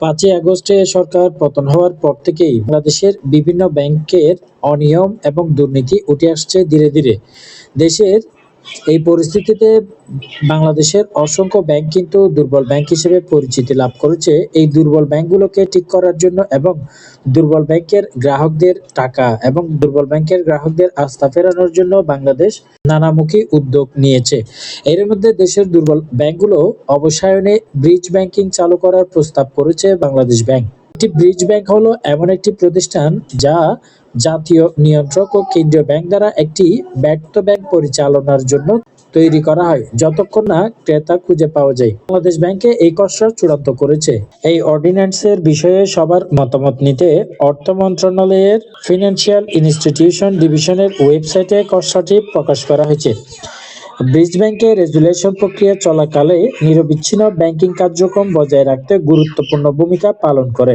পাঁচই আগস্টে সরকার পতন হওয়ার পর থেকেই বাংলাদেশের বিভিন্ন ব্যাংকের অনিয়ম এবং দুর্নীতি উঠে আসছে ধীরে ধীরে। দেশের এই পরিস্থিতিতে বাংলাদেশের অসংখ্য ব্যাংক কিন্তু দুর্বল ব্যাংক হিসেবে পরিচিতি লাভ করেছে। এই দুর্বল ব্যাংকগুলোকে ঠিক করার জন্য এবং দুর্বল ব্যাংকের গ্রাহকদের টাকা এবং দুর্বল ব্যাংকের গ্রাহকদের আস্থা ফেরানোর জন্য বাংলাদেশ নানামুখী উদ্যোগ নিয়েছে। এর মধ্যে দেশের দুর্বল ব্যাংকগুলো অবসায়নে ব্রিজ ব্যাংকিং চালু করার প্রস্তাব করেছে বাংলাদেশ ব্যাংক। একটি ব্রিজ ব্যাংক হলো এমন একটি প্রতিষ্ঠান যা জাতীয় নিয়ন্ত্রক ও কেন্দ্রীয় ব্যাংক দ্বারা একটি ব্যর্থ ব্যাংক পরিচালনার জন্য তৈরি করা হয়, যতক্ষণ না ক্রেতা খুঁজে পাওয়া যায়। বাংলাদেশ ব্যাংকে এই খসড়া চূড়ান্ত করেছে। এই অর্ডিন্যান্সের বিষয়ে সবার মতামত নিতে অর্থ মন্ত্রণালয়ের ফিনান্সিয়াল ইনস্টিটিউশন ডিভিশনের ওয়েবসাইটে খসড়াটি প্রকাশ করা হয়েছে। ব্রিজ ব্যাংকে রেজুলেশন প্রক্রিয়া চলাকালে নিরবিচ্ছিন্ন ব্যাংকিং কার্যক্রম বজায় রাখতে গুরুত্বপূর্ণ ভূমিকা পালন করে।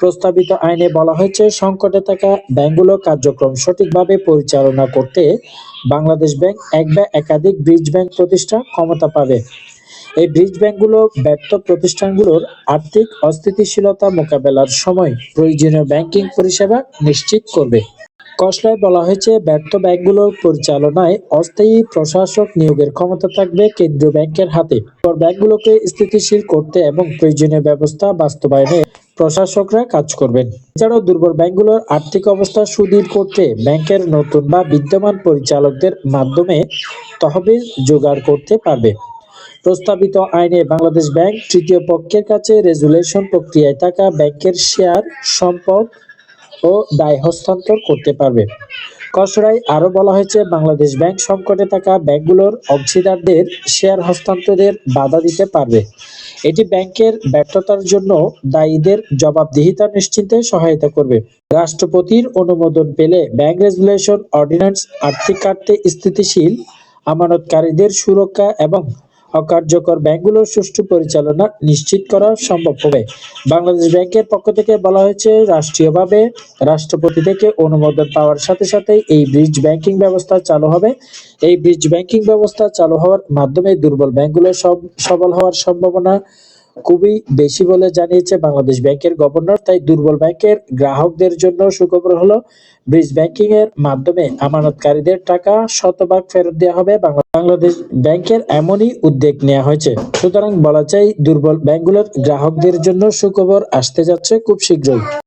প্রস্তাবিত আইনে বলা হয়েছে, সংকটে থাকা ব্যাংকগুলো কার্যক্রম সঠিকভাবে পরিচালনা করতে বাংলাদেশ ব্যাংক এক বা একাধিক ব্রিজ ব্যাংক প্রতিষ্ঠা ক্ষমতা পাবে। এই ব্রিজ ব্যাংকগুলো ব্যর্থ প্রতিষ্ঠানগুলোর আর্থিক অস্থিতিশীলতা মোকাবেলার সময় প্রয়োজনীয় ব্যাংকিং পরিষেবা নিশ্চিত করবে। খসড়ায় বলা হয়েছে, ব্যর্থ ব্যাংকগুলোর পরিচালনায় অস্থায়ী প্রশাসক নিয়োগের ক্ষমতা থাকবে কেন্দ্রীয় ব্যাংকের হাতে। ব্যাংকগুলোকে স্থিতিশীল করতে এবং প্রয়োজনীয় ব্যবস্থা বাস্তবায়নে প্রশাসকরা কাজ করবেন। এছাড়াও দুর্বল ব্যাংকগুলোর আর্থিক অবস্থা সুদৃঢ় করতে ব্যাংকের নতুন বা বিদ্যমান পরিচালকদের মাধ্যমে তহবিল জোগাড় করতে পারবে। প্রস্তাবিত আইনে বাংলাদেশ ব্যাংক তৃতীয় পক্ষের কাছে রেজুলেশন প্রক্রিয়ায় থাকা ব্যাংকের শেয়ার, সম্পদ ও দায় হস্তান্তর করতে পারবে। খসড়ায় আরও বলা হয়েছে, বাংলাদেশ ব্যাংক সংকটে থাকা ব্যাংকগুলোর অংশীদারদের শেয়ার হস্তান্তরের বাধা দিতে পারবে। এটি ব্যাংকের ব্যর্থতার জন্য দায়ীদের জবাবদিহিতা নিশ্চিন্তে সহায়তা করবে। রাষ্ট্রপতির অনুমোদন পেলে ব্যাংক রেজুলেশন, অর্ডিন্যান্স, আর্থিক খাতে স্থিতিশীল, আমানতকারীদের সুরক্ষা এবং অকার্যকর ব্যাংকগুলোর সুষ্ঠু পরিচালনা নিশ্চিত করা সম্ভব হবে। বাংলাদেশ ব্যাংকের পক্ষ থেকে বলা হয়েছে, রাষ্ট্রীয়ভাবে রাষ্ট্রপতি থেকে অনুমোদন পাওয়ার সাথে সাথে এই ব্রিজ ব্যাংকিং ব্যবস্থা চালু হবে। এই ব্রিজ ব্যাংকিং ব্যবস্থা চালু হওয়ার মাধ্যমে দুর্বল ব্যাংকগুলো সব সবল হওয়ার সম্ভাবনা খুবই বেশি বলে জানিয়েছে বাংলাদেশ ব্যাংকের গভর্নর। তাই দুর্বল ব্যাংকের গ্রাহকদের জন্য সুখবর হলো, ব্রিজ ব্যাংকিং এর মাধ্যমে আমানতকারীদের টাকা শতভাগ ফেরত দেওয়া হবে। বাংলা- বাংলাদেশ ব্যাংকের এমনই উদ্যোগ নেওয়া হয়েছে। সুতরাং বলা যায়, দুর্বল ব্যাংকগুলোর গ্রাহকদের জন্য সুখবর আসতে যাচ্ছে খুব শীঘ্রই।